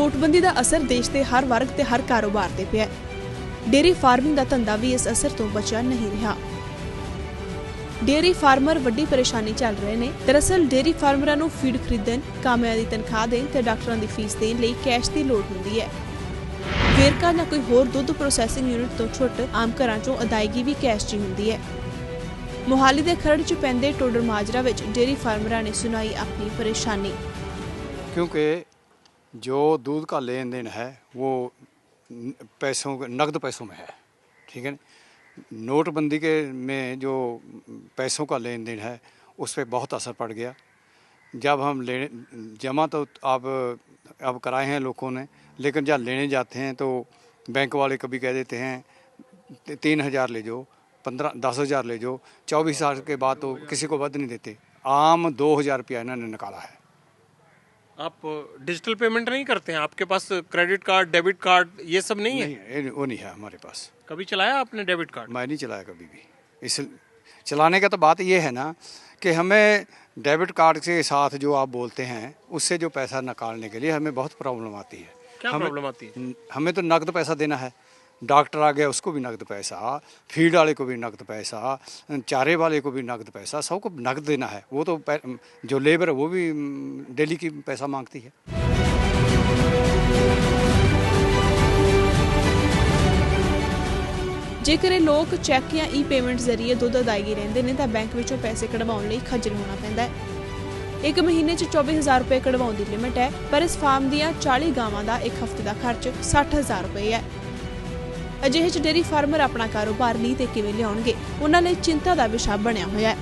ਨੋਟਬੰਦੀ ਦਾ ਅਸਰ ਦੇਸ਼ ਦੇ ਹਰ ਵਰਗ ਤੇ ਹਰ ਕਾਰੋਬਾਰ ਤੇ ਪਿਆ ਡੇਰੀ ਫਾਰਮਿੰਗ ਦਾ ਧੰਦਾ ਵੀ ਇਸ ਅਸਰ ਤੋਂ ਬਚਿਆ ਨਹੀਂ ਰਿਹਾ। ਡੇਰੀ ਫਾਰਮਰ ਵੱਡੀ ਪਰੇਸ਼ਾਨੀ ਚੱਲ ਰਹੇ ਨੇ। ਦਰਅਸਲ ਡੇਰੀ ਫਾਰਮਰਾਂ ਨੂੰ ਫੀਡ ਖਰੀਦਣ, ਕਾਮਿਆਂ ਦੀ ਤਨਖਾਹ ਦੇਣ ਤੇ ਡਾਕਟਰਾਂ ਦੀ ਫੀਸ ਦੇਣ ਲਈ ਕੈਸ਼ ਦੀ ਲੋੜ ਹੁੰਦੀ ਹੈ। ਵੇਰਕਾ ਜਾਂ ਕੋਈ ਹੋਰ ਦੁੱਧ ਪ੍ਰੋਸੈਸਿੰਗ ਯੂਨਿਟ ਤੋਂ ਛੁੱਟ ਆਮ ਘਰਾਂ 'ਚੋਂ ਅਦਾਇਗੀ ਵੀ ਕੈਸ਼ 'ਚ ਹੁੰਦੀ ਹੈ। ਮੋਹਾਲੀ ਦੇ ਖਰੜ 'ਚ ਪੈਂਦੇ ਟੋਡਰ ਮਾਜਰਾ ਵਿੱਚ ਡੇਰੀ ਫਾਰਮਰਾਂ ਨੇ ਸੁਣਾਈ ਆਪਣੀ ਪਰੇਸ਼ਾਨੀ। ਕਿਉਂਕਿ जो दूध का लेन देन है, वो पैसों नकद पैसों में है, ठीक है नोटबंदी के में जो पैसों का लेन देन है, उस पर बहुत असर पड़ गया। जब हम लेने, जमा तो अब अब कराए हैं लोगों ने, लेकिन जब लेने जाते हैं तो बैंक वाले कभी कह देते हैं, तीन हज़ार ले जाओ, पंद्रह, दस हज़ार ले जाओ, चौबीस हज़ार के बाद तो किसी को वध नहीं देते। आम दो हज़ार रुपया इन्होंने निकाला है। आप डिजिटल पेमेंट नहीं करते हैं? आपके पास क्रेडिट कार्ड डेबिट कार्ड ये सब नहीं है? नहीं है वो नहीं है हमारे पास। कभी चलाया आपने डेबिट कार्ड मैं नहीं चलाया कभी भी। इस चलाने का तो बात ये है ना कि हमें डेबिट कार्ड के साथ जो आप बोलते हैं उससे जो पैसा निकालने के लिए हमें बहुत प्रॉब्लम आती है। क्या प्रॉब्लम आती है? हमें तो नकद पैसा देना है। डॉक्टर आ गया उसको भी नकद पैसा फीड वाले को भी नकद पैसा चारे वाले को भी नकद पैसा सबको नकद देना है वो तो पै- जो लेबर है वो भी म, डेली की पैसा मांगती है ਜੇਕਰ ਇਹ ਲੋਕ ਚੈੱਕ ਜਾਂ ਈ ਪੇਮੈਂਟ ਜ਼ਰੀਏ ਦੁੱਧ ਅਦਾਇਗੀ ਰਹਿੰਦੇ ਨੇ ਤਾਂ ਬੈਂਕ ਵਿੱਚੋਂ ਪੈਸੇ ਕਢਵਾਉਣ ਲਈ ਖੱਜਲ ਹੋਣਾ ਪੈਂਦਾ ਹੈ ਇੱਕ ਮਹੀਨੇ 'ਚ 24000 ਰੁਪਏ ਕਢਵਾਉਣ ਦੀ ਲਿਮਟ ਹੈ ਪਰ ਇਸ ਫਾਰਮ ਦੀਆਂ 40 ਗਾਵਾਂ ਦਾ ਇੱਕ ਹਫ਼ਤੇ ਦਾ ਖਰਚ 60000 ਰੁਪਏ ਹੈ ਅਜਿਹੇ 'ਚ ਡੇਰੀ ਫਾਰਮਰ ਆਪਣਾ ਕਾਰੋਬਾਰ ਲੀਹ ਤੇ ਕਿਵੇਂ ਲਿਆਉਣਗੇ? ਉਹਨਾਂ ਲਈ ਚਿੰਤਾ ਦਾ ਵਿਸ਼ਾ ਬਣਿਆ ਹੋਇਆ ਹੈ।